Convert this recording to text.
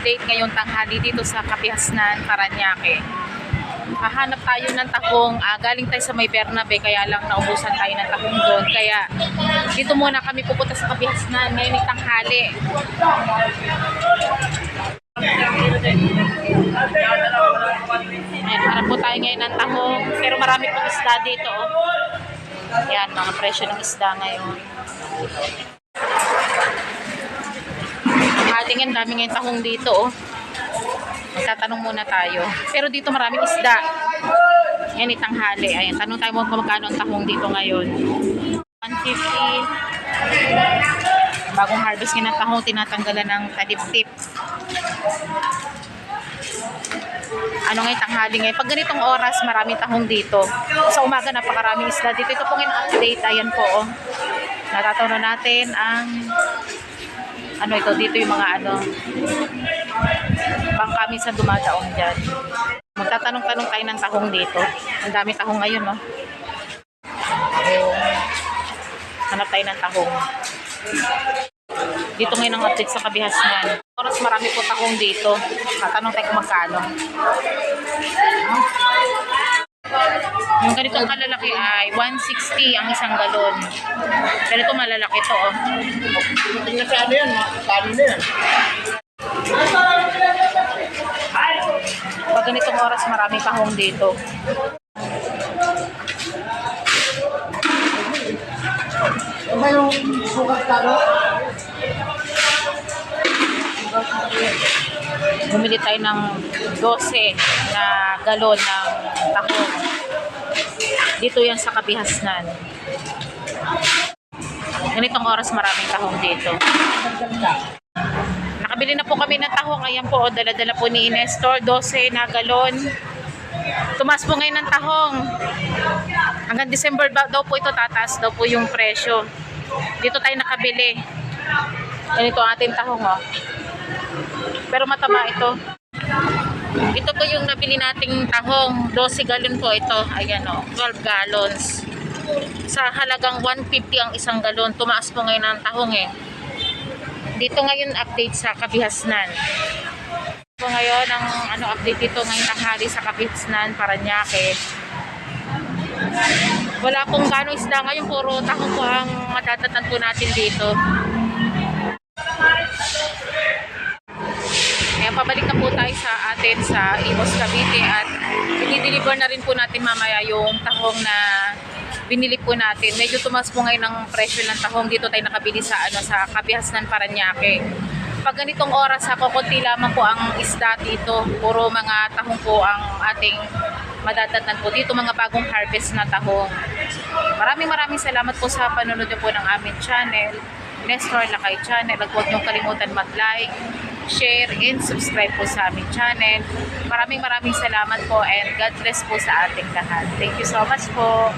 update ngayong tanghali dito sa Kapihasnan, Paranaque. Hahanap tayo ng tahong, ah, galing tayo sa may Bernabe, kaya lang naubusan tayo ng tahong doon. Kaya dito muna kami pupunta sa Kapihasnan ngayong tanghali. Ayan, harap po tayo ngayon ng tahong, pero marami pong isda dito. Oh. Yan, mga presyo ng isda ngayon. Matingin, dami ngayon tahong dito, oh. Magtatanong muna tayo. Pero dito maraming isda. Yan, itanghali. Ayan, tanong tayo mo kung magkano ang tahong dito ngayon. 150. Bagong harvest ng tahong, tinatanggalan ng talip-tip. Ano ngayon, tanghali ngayon. Pag ganitong oras, maraming tahong dito. Sa umaga, napakaraming isda dito. Ito po ngayon update. Ayan po, oh. Natatawa natin ang ano ito, dito yung mga ano, pang kami sa dumadaong dyan. Magtatanong-tanong tayo ng tahong dito. Ang dami tahong ngayon, no? Hanap tayo ng tahong. Dito ngayon ang update sa kabihasnan. Oras marami po tahong dito. Tatanong tayo kung magkano. Yung ganitong kalalaki ay 160 ang isang galon. Pero ito malalaki to, oh. Tingnan sa ano yan, paano na yan? Pag ganitong oras, maraming tahong dito. Ano yung sukat ka, no? Bumili tayo ng 12 na galon ng tahong. Dito yan sa Kabihasnan. Ganitong oras maraming tahong dito. Nakabili na po kami ng tahong. Ayan po, dala-dala po ni Nestor. 12 na galon. Tumas po ngayon ng tahong. Hanggang December daw po ito tataas daw po yung presyo. Dito tayo nakabili. Ganito ang ating tahong, oh. Pero mataba ito. Ito po yung nabili nating tahong. 12 galon po ito. Ayan o, 12 gallons. Sa halagang 150 ang isang galon. Tumaas po ngayon ang tahong eh. Dito ngayon update sa Kabihasnan. Po ngayon ang ano update dito ngayon tanghali sa Kabihasnan, Paranaque. Wala pong gano'ng isda ngayon, puro tahong po ang matatatan po natin dito. Kaya pabalik na po tayo sa atin sa Imos Cavite at i-deliver na rin po natin mamaya yung tahong na binili po natin. Medyo tumas po ngayon ang presyo ng tahong dito tayo nakabili sa ano sa Kabihasnan Paranaque. Pag ganitong oras ako, konti lamang po ang isda dito. Puro mga tahong po ang ating madadatnan po dito, mga bagong harvest na tahong. Maraming maraming salamat po sa panonood niyo po ng aming channel. Nestor Lakay Channel. At huwag niyong kalimutan mag-like, share, and subscribe po sa aming channel. Maraming maraming salamat po and God bless po sa ating lahat. Thank you so much po.